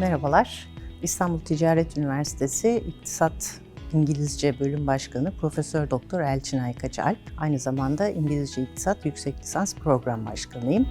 Merhabalar. İstanbul Ticaret Üniversitesi İktisat İngilizce Bölüm Başkanı Profesör Doktor Elçin Aykaç Alp. Aynı zamanda İngilizce İktisat Yüksek Lisans Program Başkanıyım.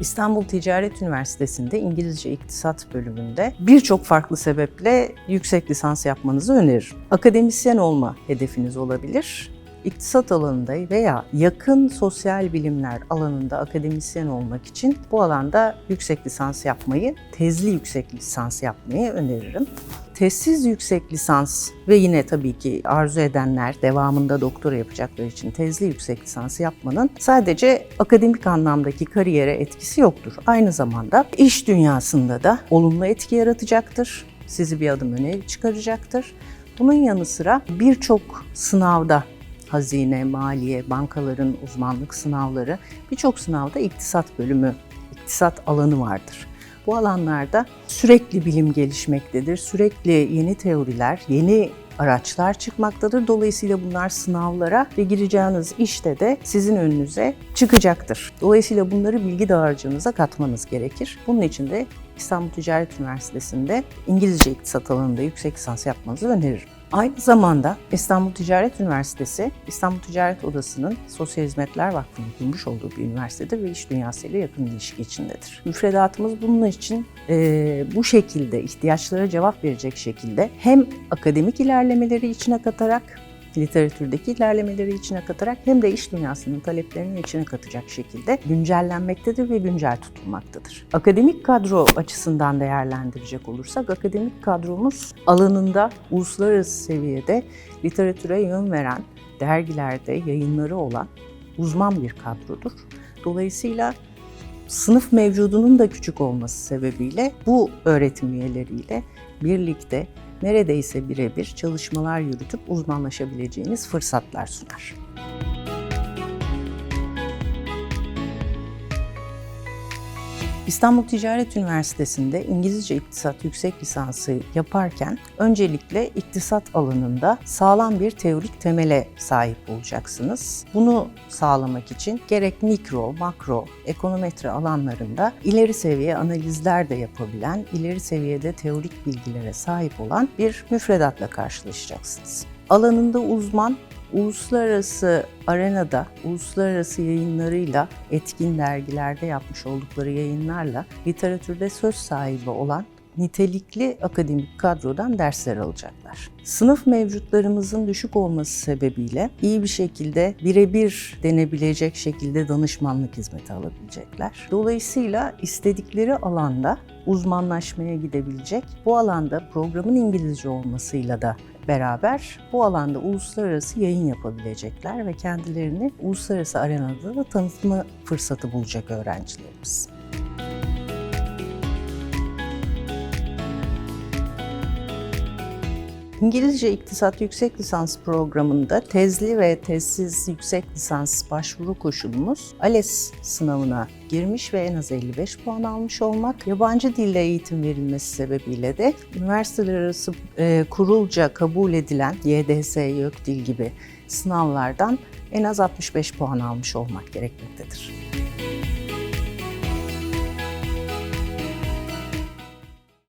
İstanbul Ticaret Üniversitesi'nde İngilizce İktisat bölümünde birçok farklı sebeple yüksek lisans yapmanızı öneririm. Akademisyen olma hedefiniz olabilir. İktisat alanında veya yakın sosyal bilimler alanında akademisyen olmak için bu alanda yüksek lisans yapmayı, tezli yüksek lisans yapmayı öneririm. Tezsiz yüksek lisans ve yine tabii ki arzu edenler devamında doktora yapacakları için tezli yüksek lisans yapmanın sadece akademik anlamdaki kariyere etkisi yoktur. Aynı zamanda iş dünyasında da olumlu etki yaratacaktır. Sizi bir adım öne çıkaracaktır. Bunun yanı sıra birçok sınavda hazine, maliye, bankaların uzmanlık sınavları, birçok sınavda iktisat bölümü, iktisat alanı vardır. Bu alanlarda sürekli bilim gelişmektedir, sürekli yeni teoriler, yeni araçlar çıkmaktadır. Dolayısıyla bunlar sınavlara ve gireceğiniz işte de sizin önünüze çıkacaktır. Dolayısıyla bunları bilgi dağarcığınıza katmanız gerekir. Bunun için de İstanbul Ticaret Üniversitesi'nde İngilizce iktisat alanında yüksek lisans yapmanızı öneririm. Aynı zamanda İstanbul Ticaret Üniversitesi, İstanbul Ticaret Odası'nın Sosyal Hizmetler Vakfı'nın kurmuş olduğu bir üniversitedir ve iş dünyasıyla yakın ilişki içindedir. Müfredatımız bunun için e, bu şekilde ihtiyaçlara cevap verecek şekilde hem akademik ilerlemeleri içine katarak literatürdeki ilerlemeleri içine katarak hem de iş dünyasının taleplerini içine katacak şekilde güncellenmektedir ve güncel tutulmaktadır. Akademik kadro açısından değerlendirecek olursak akademik kadromuz alanında uluslararası seviyede literatüre yön veren, dergilerde yayınları olan uzman bir kadrodur. Dolayısıyla sınıf mevcudunun da küçük olması sebebiyle bu öğretim üyeleriyle birlikte neredeyse birebir çalışmalar yürütüp uzmanlaşabileceğiniz fırsatlar sunar. İstanbul Ticaret Üniversitesi'nde İngilizce İktisat yüksek lisansı yaparken öncelikle iktisat alanında sağlam bir teorik temele sahip olacaksınız. Bunu sağlamak için gerek mikro, makro, ekonometri alanlarında ileri seviye analizler de yapabilen, ileri seviyede teorik bilgilere sahip olan bir müfredatla karşılaşacaksınız. Alanında uzman uluslararası arenada, uluslararası yayınlarıyla, etkin dergilerde yapmış oldukları yayınlarla literatürde söz sahibi olan nitelikli akademik kadrodan dersler alacaklar. Sınıf mevcutlarımızın düşük olması sebebiyle iyi bir şekilde birebir denebilecek şekilde danışmanlık hizmeti alabilecekler. Dolayısıyla istedikleri alanda uzmanlaşmaya gidebilecek, bu alanda programın İngilizce olmasıyla da beraber bu alanda uluslararası yayın yapabilecekler ve kendilerini uluslararası arenada da tanıtma fırsatı bulacak öğrencilerimiz. İngilizce İktisat Yüksek Lisans programında tezli ve tezsiz yüksek lisans başvuru koşulumuz ALES sınavına girmiş ve en az 55 puan almış olmak. Yabancı dille eğitim verilmesi sebebiyle de üniversiteler arası e, kurulca kabul edilen YDS, YÖKDİL gibi sınavlardan en az 65 puan almış olmak gerekmektedir.